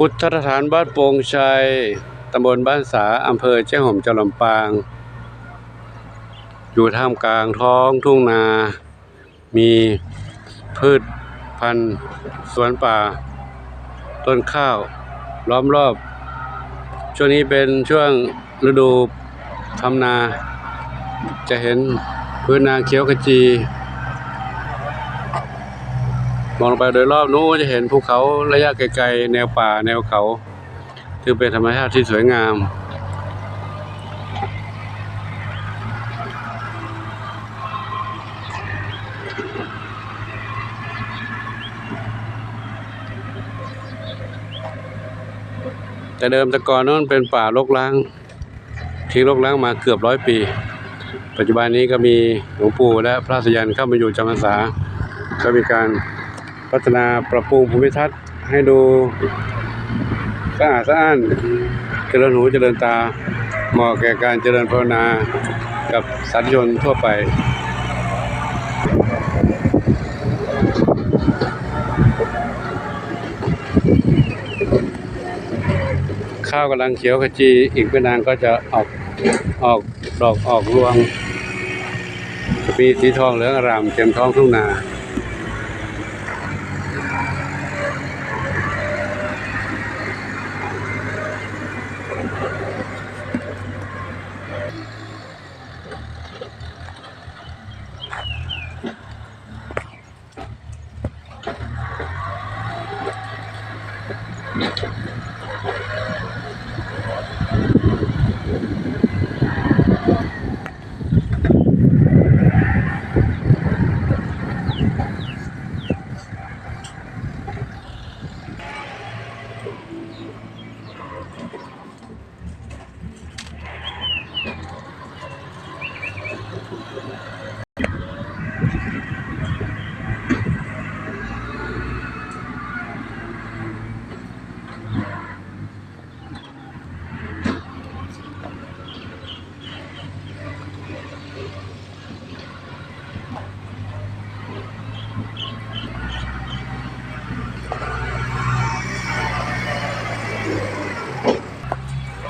พุทธสถานบ้านโป่งชัย ตำบลบ้านสา อำเภอเจ้าห่มจังหวัดลำปาง อยู่ท่ามกลางท้องทุ่งนา มีพืชพันธุ์สวนป่า ต้นข้าว ล้อมรอบ ช่วงนี้เป็นช่วงฤดูทำนา จะเห็นพื้นนาเขียวขจี มองลงไปโดยรอบนู้นจะเห็นภูเขาระยะไกลๆ แนวป่าแนวเขาถือเป็นธรรมชาติที่สวยงาม แต่เดิมแต่ก่อนนั้นเป็นป่ารกร้าง ทิ้งรกร้างมาเกือบร้อยปี ปัจจุบันนี้ก็มีหลวงปู่และพระสยันเข้ามาอยู่จำพรรษาก็มีการ พัฒนาปรับปรุงภูมิทัศน์ให้ดูสะอาดสะอ้านเจริญหูเจริญตาเหมาะแก่การเจริญภาวนากับสาธุชนทั่วไป ข้าวกำลังเขียวขจีอีกไม่นานก็จะออกออกดอกออกรวงจะมีสีทองเหลืองอร่ามเต็มท้องทุ่งนา ภ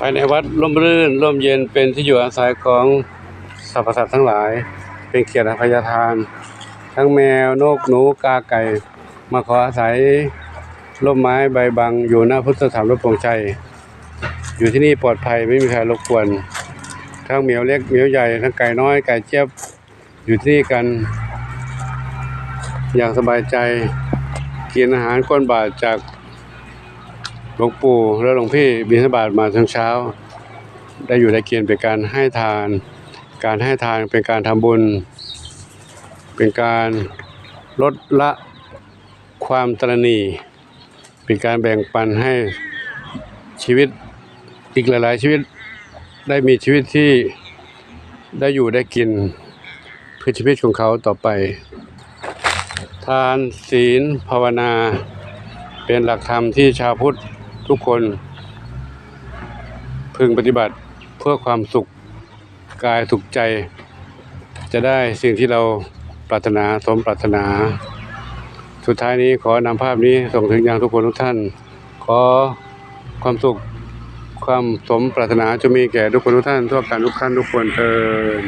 ายในวัดร่มรื่นร่มเย็นเป็นที่อยู่อาศัยของสรรพสัตว์ทั้งหลาย เป็นเขียรติพยาทาน ทั้งแมวนกหนูกาไก่ มาขออาศัยร่มไม้ใบบังอยู่หน้าพุทธสถานรถปร่งชัยอยู่ที่นี่ปลอดภัยไม่มีใครรบกวน ทั้งเหมียวเล็กเหมียวใหญ่ทั้งไก่น้อยไก่เจี๊ยบอยู่ที่นี่กัน อย่างสบายใจกินอาหารก้นบาทจาก หลวงปู่และหลวงพี่บิณฑบาตมาทั้งเช้า ได้อยู่ได้กินเป็นการให้ทาน การให้ทานเป็นการทำบุญ เป็นการลดละความตรณีเป็นการแบ่งปันให้ชีวิตอีกหลาย ๆ ชีวิตได้มีชีวิตที่ได้อยู่ได้กินเพื่อชีวิตของเขาต่อไป ทานศีลภาวนา เป็นหลักธรรมที่ชาวพุทธ ทุกคน พึงปฏิบัติเพื่อความสุขกายสุขใจ จะได้สิ่งที่เราปรารถนาสมปรารถนา สุดท้ายนี้ขอนำภาพนี้ส่งถึงยังทุกคนทุกท่าน ขอความสุขความสมปรารถนาจะมีแก่ทุกคนทุกท่านทั่วกันทุกท่านทุกคนเทิน